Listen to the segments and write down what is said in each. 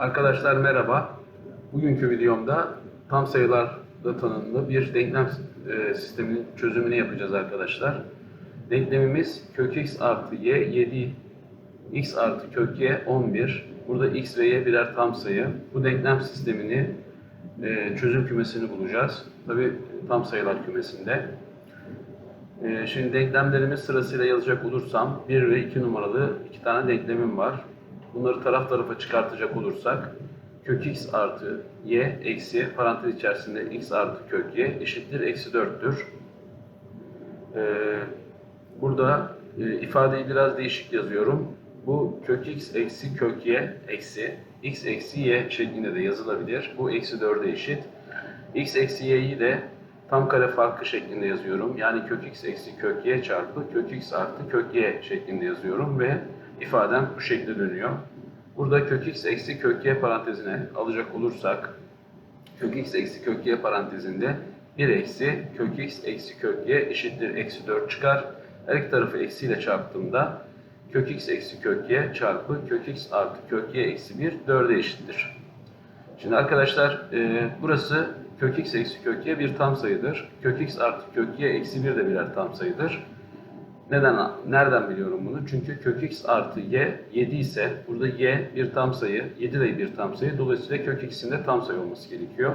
Arkadaşlar merhaba. Bugünkü videomda tam sayılarla tanımlı bir denklem e, sisteminin çözümünü yapacağız arkadaşlar. Denklemimiz kök x artı y 7 x artı kök y 11. Burada x ve y birer tam sayı. Bu denklem sistemini e, çözüm kümesini bulacağız. Tabi tam sayılar kümesinde. E, şimdi denklemlerimiz sırasıyla yazacak olursam 1 ve 2 numaralı iki tane denklemim var. Bunları taraf tarafa çıkartacak olursak kök x artı y eksi parantez içerisinde x artı kök y eşittir eksi 4'tür. Ee, burada e, ifadeyi biraz değişik yazıyorum. Bu kök x eksi kök y eksi x eksi y şeklinde de yazılabilir. Bu eksi 4'e eşit. x eksi y'yi de tam kare farkı şeklinde yazıyorum. Yani kök x eksi kök y çarpı kök x artı kök y şeklinde yazıyorum ve ifadem bu şekilde dönüyor. Burada kök x eksi kök y parantezine alacak olursak kök x eksi kök y parantezinde 1 eksi kök x eksi kök y eşittir eksi 4 çıkar. Her iki tarafı eksiyle çarptığımda kök x eksi kök y çarpı kök x artı kök y eksi 1 4'e eşittir. Şimdi arkadaşlar e, burası kök x eksi kök y bir tam sayıdır. Kök x artı kök y eksi 1 de birer tam sayıdır. Neden? Nereden biliyorum bunu? Çünkü kök x artı y 7 ise burada y bir tam sayı, 7 de bir tam sayı. Dolayısıyla kök x'in de tam sayı olması gerekiyor.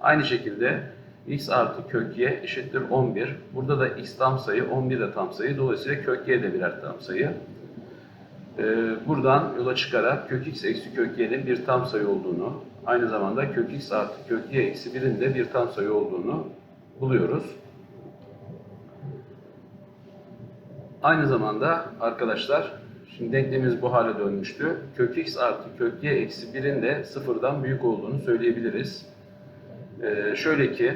Aynı şekilde x artı kök y eşittir 11. Burada da x tam sayı, 11 de tam sayı. Dolayısıyla kök y de birer tam sayı. Ee, buradan yola çıkarak kök x eksi kök y'nin bir tam sayı olduğunu, aynı zamanda kök x artı kök y eksi 1'in de bir tam sayı olduğunu buluyoruz. Aynı zamanda arkadaşlar, şimdi denklemimiz bu hale dönmüştü. Kök x artı kök y eksi 1'in de sıfırdan büyük olduğunu söyleyebiliriz. Ee, şöyle ki,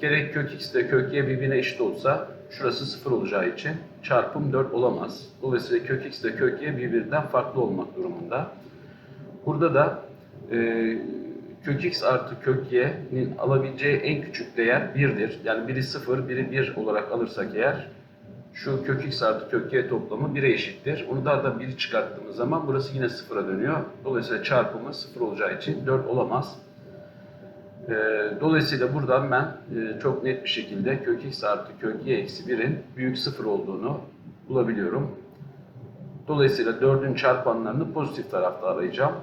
gerek kök x ile kök y birbirine eşit olsa, şurası sıfır olacağı için çarpım 4 olamaz. Dolayısıyla kök x ile kök y birbirinden farklı olmak durumunda. Burada da e, kök x artı kök y'nin alabileceği en küçük değer 1'dir. Yani biri 0, biri 1 olarak alırsak eğer şu kök x artı kök y toplamı 1'e eşittir. Onu daha da 1 çıkarttığımız zaman burası yine 0'a dönüyor. Dolayısıyla çarpımı 0 olacağı için 4 olamaz. Ee, Dolayısıyla buradan ben e, çok net bir şekilde kök x artı kök y eksi 1'in büyük 0 olduğunu bulabiliyorum. Dolayısıyla 4'ün çarpanlarını pozitif tarafta arayacağım.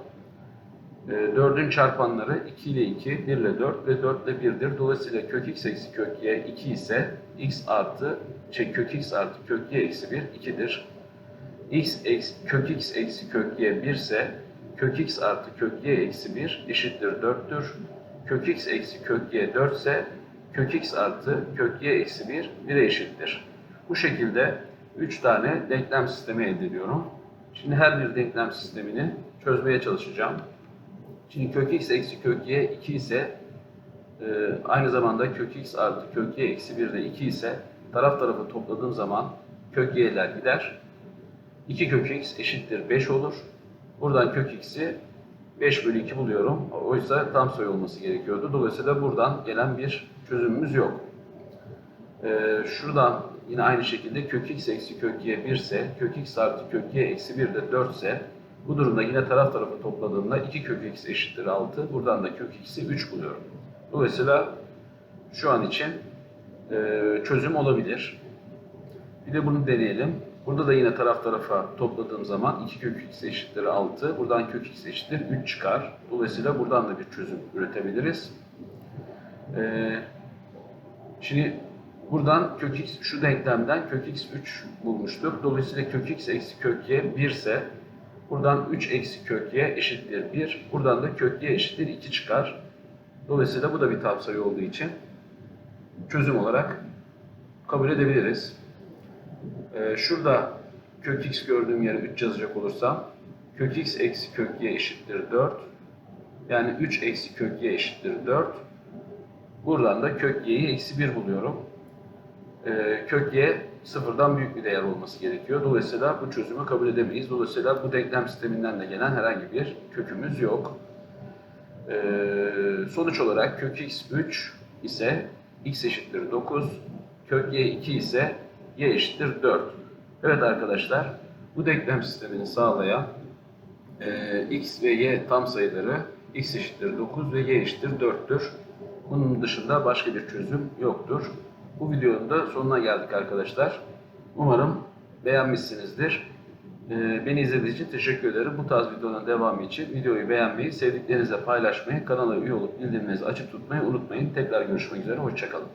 4'ün çarpanları 2 ile 2, 1 ile 4 ve 4 ile 1'dir. Dolayısıyla kök x eksi kök y 2 ise x artı şey, kök x artı kök y eksi 1 2'dir. x eksi, kök x eksi kök y 1 ise kök x artı kök y eksi 1 eşittir 4'tür. Kök x eksi kök y 4 ise kök x artı kök y eksi 1 1'e eşittir. Bu şekilde 3 tane denklem sistemi elde ediyorum. Şimdi her bir denklem sistemini çözmeye çalışacağım. Şimdi kök x eksi kök y 2 ise e, aynı zamanda kök x artı kök y eksi 1 de 2 ise taraf tarafı topladığım zaman kök y'ler gider. 2 kök x eşittir 5 olur. Buradan kök x'i 5 bölü 2 buluyorum. Oysa tam sayı olması gerekiyordu. Dolayısıyla buradan gelen bir çözümümüz yok. Ee, şuradan yine aynı şekilde kök x eksi kök y 1 ise kök x artı kök y eksi 1 de 4 ise bu durumda yine taraf tarafı topladığımda 2 kök x eşittir 6. Buradan da kök x'i 3 buluyorum. Dolayısıyla şu an için e, çözüm olabilir. Bir de bunu deneyelim. Burada da yine taraf tarafa topladığım zaman 2 kök x eşittir 6. Buradan kök x eşittir 3 çıkar. Dolayısıyla buradan da bir çözüm üretebiliriz. Ee, şimdi buradan kök x şu denklemden kök x 3 bulmuştuk. Dolayısıyla kök x eksi kök y 1 ise buradan 3 eksi kök y eşittir 1. Buradan da kök y eşittir 2 çıkar. Dolayısıyla bu da bir tam sayı olduğu için çözüm olarak kabul edebiliriz. Ee, şurada kök x gördüğüm yere 3 yazacak olursam kök x eksi kök eşittir 4. Yani 3 eksi kök eşittir 4. Buradan da kök y'yi eksi 1 buluyorum. Ee, kök y sıfırdan büyük bir değer olması gerekiyor. Dolayısıyla bu çözümü kabul edemeyiz. Dolayısıyla bu denklem sisteminden de gelen herhangi bir kökümüz yok. Ee, sonuç olarak kök x 3 ise x eşittir 9, kök y 2 ise y eşittir 4. Evet arkadaşlar, bu denklem sistemini sağlayan e, x ve y tam sayıları x eşittir 9 ve y eşittir 4'tür. Bunun dışında başka bir çözüm yoktur. Bu videonun da sonuna geldik arkadaşlar. Umarım beğenmişsinizdir. E, beni izlediğiniz için teşekkür ederim. Bu tarz videoların devamı için videoyu beğenmeyi, sevdiklerinizle paylaşmayı, kanala üye olup bildirimlerinizi açık tutmayı unutmayın. Tekrar görüşmek üzere, hoşçakalın.